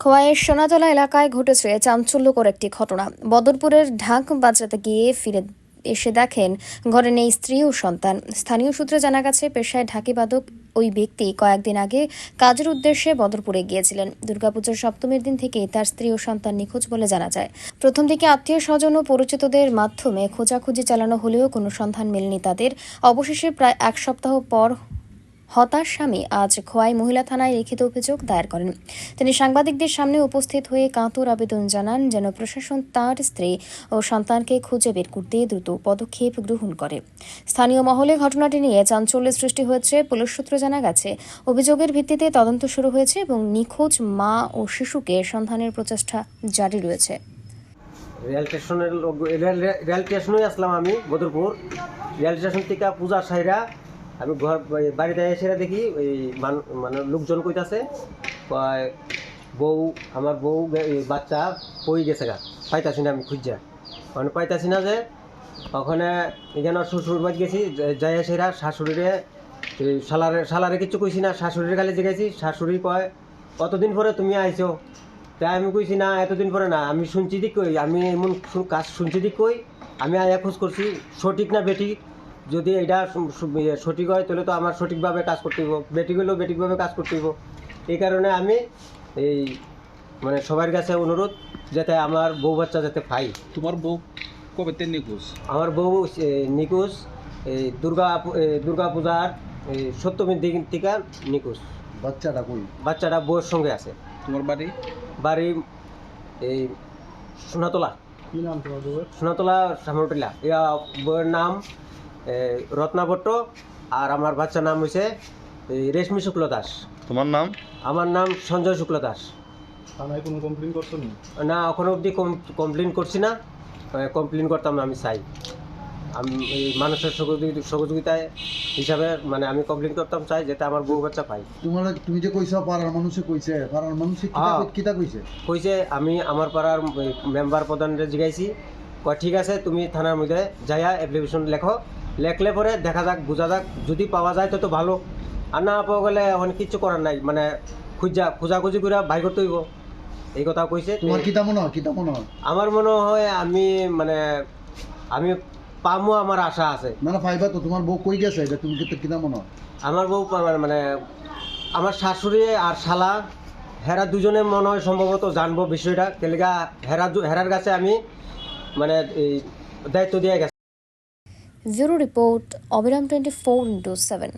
খোয়াইয়ের সোনাতলা এলাকায় ঘটেছে চাঞ্চল্যকর একটি ঘটনা। বদরপুরের ঢাক বাজাতে গিয়ে ফিরে এসে দেখেন, ঘরে নেই স্ত্রী ও সন্তান। স্থানীয় সূত্রে জানা গেছে, পেশায় ঢাকিবাদক ওই ব্যক্তি কয়েকদিন আগে কাজের উদ্দেশ্যে বদরপুরে গিয়েছিলেন। দুর্গাপুজোর সপ্তমীর দিন থেকেই তার স্ত্রী ও সন্তান নিখোঁজ বলে জানা যায়। প্রথম দিকে আত্মীয় স্বজন ও পরিচিতদের মাধ্যমে খোঁজাখুঁজি চালানো হলেও কোনো সন্ধান মেলেনি তাদের। অবশেষে প্রায় এক সপ্তাহ পর হতাশ স্বামী আজ খোয়াই মহিলা থানায় লিখিত অভিযোগ দায়ের করেন। তিনি সাংবাদিকদের সামনে উপস্থিত হয়ে কাঁতুর আবেদন জানান যেন প্রশাসন তার স্ত্রী ও সন্তানকে খুঁজে বের করতে দ্রুত পদক্ষেপ গ্রহণ করে। স্থানীয় মহলে ঘটনাটি নিয়ে চাঞ্চল্যের সৃষ্টি হয়েছে। পুলিশ সূত্রে জানা গেছে, অভিযোগের ভিত্তিতে তদন্ত শুরু হয়েছে এবং নিখোঁজ মা ও শিশুকে সন্ধানের প্রচেষ্টা জারি রয়েছে। রেল স্টেশনের রেল স্টেশনে আসলাম আমি, বদরপুর। রেল স্টেশন থেকে পূজার সাইরা আমি ঘর বাড়িতে এসে দেখি ওই মান- লোকজন কইতাছে বউ, আমার বউ বাচ্চা পই গেছে গা, পাইতাছি না আমি খুঁজা। মানে পাইতাছি না যে, ওখানে এখানে শ্বশুর বাড়ি গেছি যাই সেরা শাশুড়িরে সালারে সালারে কিছু কইছি না, শাশুড়ির খালি জিগাইছি, শাশুড়ি কয়, কতদিন পরে তুমি আইছো? তাই আমি কইছি, না, এতদিন পরে না, আমি শুনছি দিক কই, আমি এমন কাজ শুনছি দিক কই, আমি আয়া খোঁজ করছি, সঠিক না বেঠিক? যদি এটা সঠিক হয় তাহলে তো আমার সঠিকভাবে কাজ করতে হইব। বেঠিক হলেও বেঠিকভাবে কাজ করতে হইব। এই কারণে আমি এই মানে সবার কাছে অনুরোধ যাতে আমার বউ বাচ্চা যাতে পাই। তোমার বউ কবে তে নিখোঁজ? আমার বউ নিখোঁজ এই দুর্গা দুর্গা পূজার এই সপ্তমীর দিন থেকে নিখোঁজ। বাচ্চাটা কই? বাচ্চাটা বউয়ের সঙ্গে আছে। তোমার বাড়ি? বাড়ি এই সোনাতলা। কি নাম তোমার বউয়ের? সোনাতলা সামরটিলা ইয়া বউয়ের নাম রত্না ভট্ট আর আমার বাচ্চার নাম হয়েছে এই রেশমি শুক্ল দাস। তোমার নাম? আমার নাম সঞ্জয় শুক্ল দাস। থানায় কোনো কমপ্লেন করছ না এখনও অবধি কমপ্লেন করছি না। কমপ্লেন করতাম না আমি চাই। আমি এই মানুষের সহযোগি- সহযোগিতায় হিসাবে মানে আমি কমপ্লেন করতাম চাই যাতে আমার বউ বাচ্চা পাই তোমার তুমি যে কইছো পাড়ার মানুষে কইছে পাড়ার মানুষে কিতা হ্যাঁ। কিতা কইছে? কইছে আমি আমার পাড়ার মেম্বার প্রধানরে জিগাইছি। কয় ঠিক আছে তুমি থানার মধ্যে যাইয়া অ্যাপ্লিকেশন লেখো লেখলে পরে দেখা যাক বোঝা যাক যদি পাওয়া যায় তো তো ভালো। আর না পাওয়া গেলে এখন কিচ্ছু করার নাই মানে খুঁজা খোঁজাখুঁজি করে বাই করতে হইব। এই কথা কইছে তোমার কিতা মনে হয় কিতা মনে হয়? আমার মনে হয় আমি মানে আমি পামো আমার আশা আছে। না না পাইবা তো তোমার বউ কই গেছে এটা তুমি কিতা মনে হয়? আমার বউ পা- মানে আমার শাশুড়ি আর শালা হেরা দুজনে মনে হয় সম্ভবত জানব বিষয়টা। কেলেগা হেরা হেরার কাছে আমি মানে এই দায়িত্ব দিয়ে গেছি। ব্যুরো রিপোর্ট অবিরাম টোয়েন্টি ফোর ইন্টু সেভেন